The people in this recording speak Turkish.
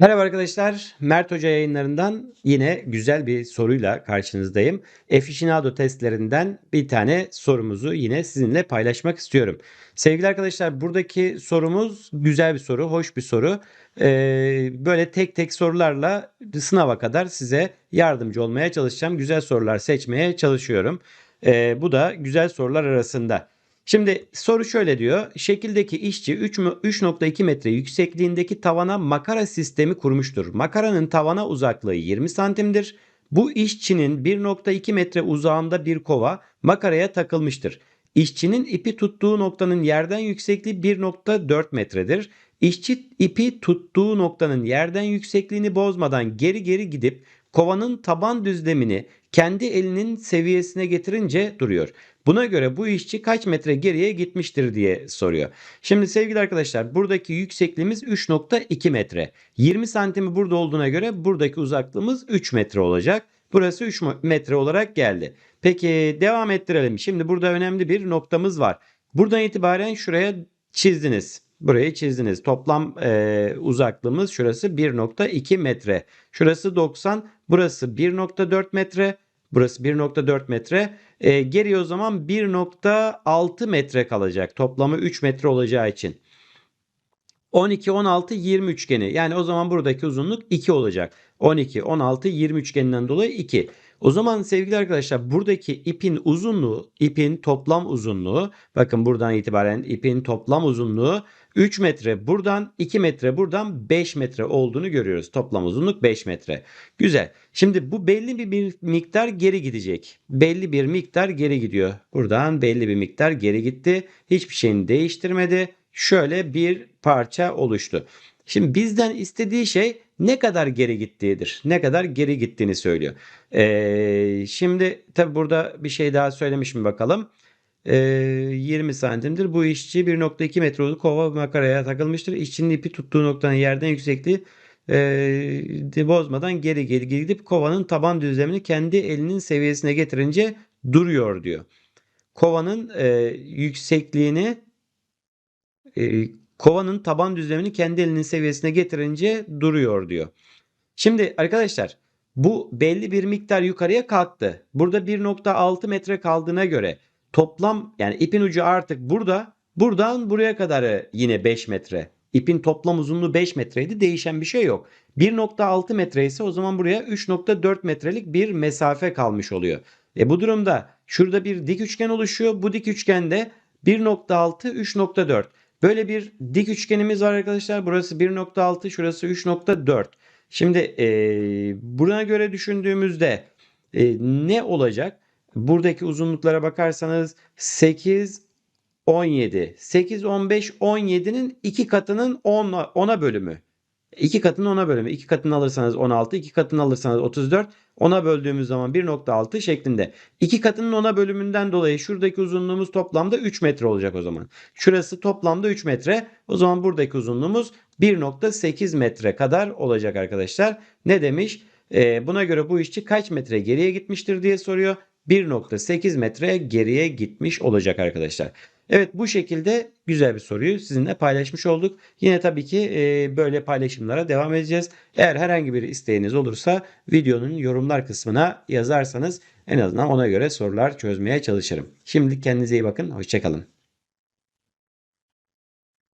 Merhaba arkadaşlar. Mert Hoca yayınlarından yine güzel bir soruyla karşınızdayım. Aficionado testlerinden bir tane sorumuzu yine sizinle paylaşmak istiyorum. Sevgili arkadaşlar buradaki sorumuz güzel bir soru, hoş bir soru. Ee, böyle tek tek sorularla sınava kadar size yardımcı olmaya çalışacağım. Güzel sorular seçmeye çalışıyorum. Ee, bu da güzel sorular arasında. Şimdi soru şöyle diyor. Şekildeki işçi 3 mü- 3.2 metre yüksekliğindeki tavana makara sistemi kurmuştur. Makaranın tavana uzaklığı 20 santimdir. Bu işçinin 1.2 metre uzağında bir kova makaraya takılmıştır. İşçinin ipi tuttuğu noktanın yerden yüksekliği 1.4 metredir. İşçi ipi tuttuğu noktanın yerden yüksekliğini bozmadan geri geri gidip kovanın taban düzlemini kendi elinin seviyesine getirince duruyor. Buna göre bu işçi kaç metre geriye gitmiştir diye soruyor. Şimdi sevgili arkadaşlar buradaki yüksekliğimiz 3.2 metre. 20 santimi burada olduğuna göre buradaki uzaklığımız 3 metre olacak. Burası 3 metre olarak geldi. Peki devam ettirelim. Şimdi burada önemli bir noktamız var. Buradan itibaren şuraya çizdiniz. Burayı çizdiniz. Toplam e, uzaklığımız şurası 1.2 metre. Şurası 90. Burası 1.4 metre. Burası 1.4 metre. E, geriye o zaman 1.6 metre kalacak. Toplamı 3 metre olacağı için. 12, 16, 20 üçgeni. Yani o zaman buradaki uzunluk 2 olacak. 12, 16, 20 üçgeninden dolayı 2. O zaman sevgili arkadaşlar buradaki ipin uzunluğu, ipin toplam uzunluğu, bakın buradan itibaren ipin toplam uzunluğu 3 metre buradan 2 metre buradan 5 metre olduğunu görüyoruz. Toplam uzunluk 5 metre. Güzel. Şimdi bu belli bir, miktar geri gidecek. Belli bir miktar geri gidiyor. Buradan belli bir miktar geri gitti. Hiçbir şeyini değiştirmedi. Şöyle bir parça oluştu. Şimdi bizden istediği şey ne kadar geri gittiğidir. Ne kadar geri gittiğini söylüyor. Ee, şimdi tabi burada bir şey daha söylemişim bakalım. Ee, 20 santimdir. Bu işçi 1.2 metre kova makaraya takılmıştır. İşçinin ipi tuttuğu noktanın yerden yüksekliği e, bozmadan geri geri gidip kovanın taban düzlemini kendi elinin seviyesine getirince duruyor diyor. Kovanın e, yüksekliğini e, kovanın taban düzlemini kendi elinin seviyesine getirince duruyor diyor. Şimdi arkadaşlar bu belli bir miktar yukarıya kalktı. Burada 1.6 metre kaldığına göre toplam yani ipin ucu artık burada buradan buraya kadar yine 5 metre. İpin toplam uzunluğu 5 metreydi. Değişen bir şey yok. 1.6 metre ise o zaman buraya 3.4 metrelik bir mesafe kalmış oluyor. E bu durumda şurada bir dik üçgen oluşuyor. Bu dik üçgende 1.6 3.4. Böyle bir dik üçgenimiz var arkadaşlar. Burası 1.6 şurası 3.4. Şimdi e, buna göre düşündüğümüzde e, ne olacak? Buradaki uzunluklara bakarsanız 8 17. 8 15 17'nin 2 katının 10 10'a bölümü. 2 katının 10'a bölümü. 2 katını alırsanız 16, 2 katını alırsanız 34. 10'a böldüğümüz zaman 1.6 şeklinde. 2 katının 10'a bölümünden dolayı şuradaki uzunluğumuz toplamda 3 metre olacak o zaman. Şurası toplamda 3 metre. O zaman buradaki uzunluğumuz 1.8 metre kadar olacak arkadaşlar. Ne demiş? Ee, buna göre bu işçi kaç metre geriye gitmiştir diye soruyor. 1.8 metre geriye gitmiş olacak arkadaşlar. Evet bu şekilde güzel bir soruyu sizinle paylaşmış olduk. Yine tabii ki e, böyle paylaşımlara devam edeceğiz. Eğer herhangi bir isteğiniz olursa videonun yorumlar kısmına yazarsanız en azından ona göre sorular çözmeye çalışırım. Şimdi kendinize iyi bakın. Hoşçakalın.